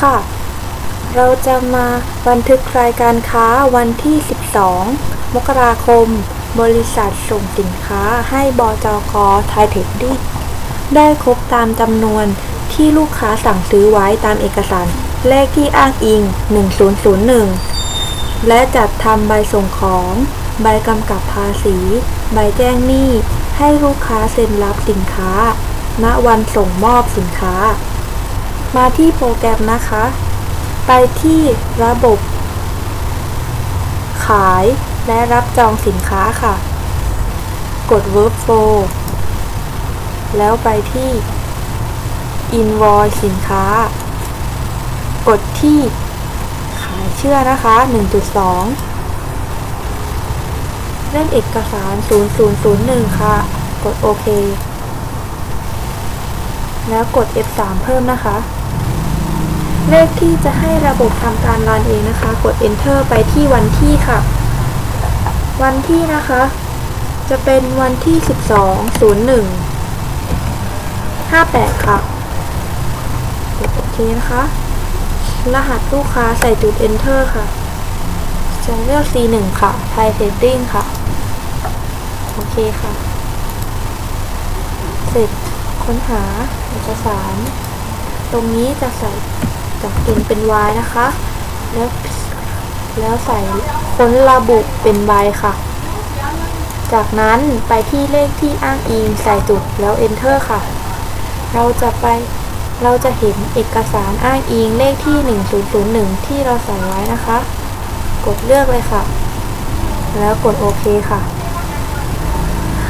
ค่ะ เราจะมาบันทึกรายการค้าวันที่ 12 มกราคม บริษัทส่งสินค้าให้บจกไทยเทคดิได้ครบตามจำนวนที่ลูกค้าสั่งซื้อไว้ตามเอกสาร เลขที่อ้างอิง 1001 และจัดทำใบส่งของ ใบกำกับภาษี ใบแจ้งหนี้ ให้ลูกค้าเซ็นรับสินค้า ณ วันส่งมอบสินค้า มาที่โปรแกรมนะคะ ไปที่ระบบ ขายและรับจองสินค้าค่ะ กด Workflow แล้วไปที่ Invoice สินค้า กดที่ ขายเชื่อนะคะ 1.2 เล่นเอกสาร 0001 ค่ะ กดโอเคแล้วกด F3 เพิ่มนะคะ เลขที่จะให้ระบบทำการรันเองนะคะ กด Enter ไปที่วันที่ค่ะ วันที่นะคะ จะเป็นวันที่ 12 01 58 ค่ะกดโอเคนะคะ รหัสลูกค้าใส่จุด Enter ค่ะจะเลือก C1 ค่ะ Thai Setting ค่ะ โอเคค่ะ เสร็จค้นหาเอกสาร ตรงนี้จะใส่ จาก N เป็น Y นะคะ แล้วแล้วใส่ค้นระบุเป็น Y ค่ะ จากนั้นไปที่เลขที่อ้างอิงใส่จุดแล้ว Enter ค่ะ เราจะไปเราจะเห็นเอกสารอ้างอิงเลขที่ 1001 ที่เราใส่ไว้นะคะ กดเลือกเลยค่ะ แล้วกดโอเคค่ะ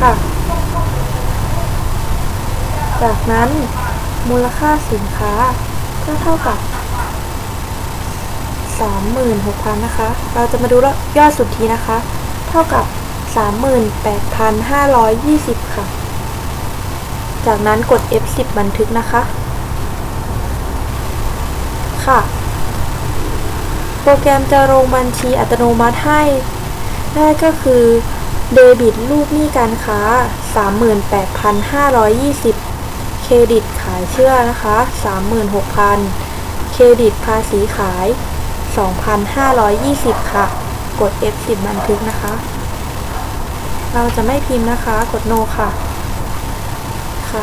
ค่ะ จากนั้นมูลค่าสินค้า ก็เท่ากับ36,000นะคะ เราจะมาดูยอดสุทธินะคะ เท่ากับ 38,520 ค่ะ จากนั้นกด F10 บันทึกนะคะ ค่ะ โปรแกรมจะลงบัญชีอัตโนมัติให้ ได้ก็คือ เดบิตลูกหนี้การค้า 38,520 เครดิตขายเชื่อนะคะ 36,000 เครดิตภาษีขาย 2,520 ค่ะ กด F10 บันทึกนะคะ เราจะไม่พิมพ์นะคะ กด no ค่ะ ค่ะ